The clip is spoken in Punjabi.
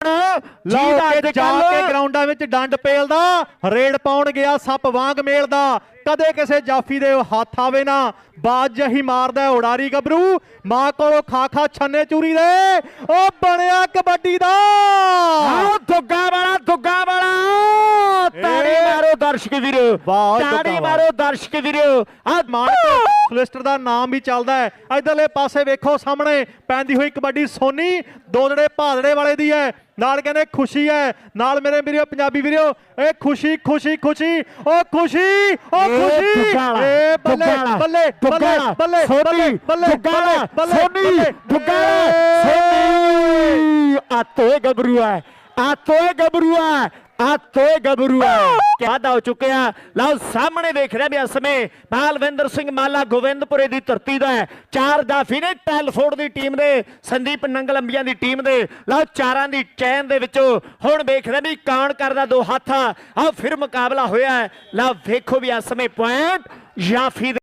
ਲਓ ਕੇ ਜਾ ਕੇ ਗਰਾਊਂਡਾਂ ਵਿੱਚ ਡੰਡ ਪੇਲਦਾ ਰੇਡ ਪਾਉਣ ਗਿਆ ਸੱਪ ਵਾਂਗ ਮੇਲਦਾ। ਕਦੇ ਕਿਸੇ ਜਾਫੀ ਦੇ ਹੱਥ ਆਵੇ ਨਾ ਬਾਜ ਜਹੀ ਮਾਰਦਾ ਉਡਾਰੀ ਗੱਭਰੂ। ਮਾਂ ਕੋਲੋਂ ਖਾ ਖਾ ਛੰਨੇ ਚੂਰੀ ਦੇ ਉਹ ਬਣਿਆ ਕਬੱਡੀ ਦਾ ਆਓ ਦੁੱਗਾ ਵਾਲਾ ਦੁੱਗਾ ਵਾਲਾ ਤਾੜੀ ਏ। ਮਾਰੋ ਦਰਸ਼ਕ ਵੀਰੋ। ਵਾਹ, ਤਾੜੀ। ਮਾਰੋ ਦਰਸ਼ਕ ਵੀਰੋ। ਆ ਮਾਨਕ ਸਲਿਸਟਰ ਦਾ ਨਾਮ ਵੀ ਚੱਲਦਾ ਹੈ। ਇਧਰਲੇ ਪਾਸੇ ਵੇਖੋ ਸਾਹਮਣੇ ਪੈਂਦੀ ਹੋਈ ਕਬੱਡੀ ਸੋਨੀ। ਦੋਦੜੇ ਭਾਦੜੇ ਵਾਲੇ ਦੀ ਹੈ। ਨਾਲ ਕਹਿੰਦੇ ਖੁਸ਼ੀ ਹੈ। ਨਾਲ ਮੇਰੇ ਵੀਰੋ ਪੰਜਾਬੀ ਵੀਰੋ ਇਹ ਖੁਸ਼ੀ ਖੁਸ਼ੀ ਖੁਸ਼ੀ। ਉਹ ਖੁਸ਼ੀ ਉਹ ਏ ਖੁਸ਼ੀ। ਦੁੱਗਾ ਵਾਲਾ, ਏ ਬੱਲੇ ਬੱਲੇ ਬੱਲੇ ਬੱਲੇ ਸੋਨੀ, ਬੱਲੇ ਬੱਲੇ ਦੁੱਗਾ ਵਾਲਾ, ਬੱਲੇ ਸੋਨੀ ਬੱਲੇ, ਦੁੱਗਾ ਏ। ਸੋਨੀ। ਹੈ। ਆ ਤੋਏ ਗੱਭਰੂ ਆ ਤੋਏ ਗੱਭਰੂ ਹੈ ਕਿਆਦਾ ਹੋ ਚੁੱਕਿਆ। ਲਓ, ਸਾਹਮਣੇ ਦੇਖ ਰਿਹਾ ਵੀ ਇਸ ਸਮੇਂ ਬਾਲਵਿੰਦਰ ਸਿੰਘ ਮਾਲਾ ਗੋਬਿੰਦਪੁਰੇ ਦੀ ਧਰਤੀ ਦਾ ਹੈ। ਚਾਰ ਦਾਫੀ ਨੇ ਟੈਲਫੋਰਡ ਦੀ ਟੀਮ ਦੇ, ਸੰਦੀਪ ਨੰਗਲ ਅੰਬੀਆਂ ਦੀ ਟੀਮ ਦੇ। ਲਓ, ਚਾਰਾਂ ਦੀ ਚੈਨ ਦੇ ਵਿੱਚੋਂ ਹੁਣ ਵੇਖ ਰਿਹਾ ਵੀ ਕਾਣ ਕਰਦਾ ਦੋ ਹੱਥ। ਆ ਫਿਰ ਮੁਕਾਬਲਾ ਹੋਇਆ ਹੈ। ਲਓ, ਵੇਖੋ ਵੀ ਇਸ ਸਮੇਂ ਪੁਆਇੰਟ ਯਾਫ਼ੀ ਦੇ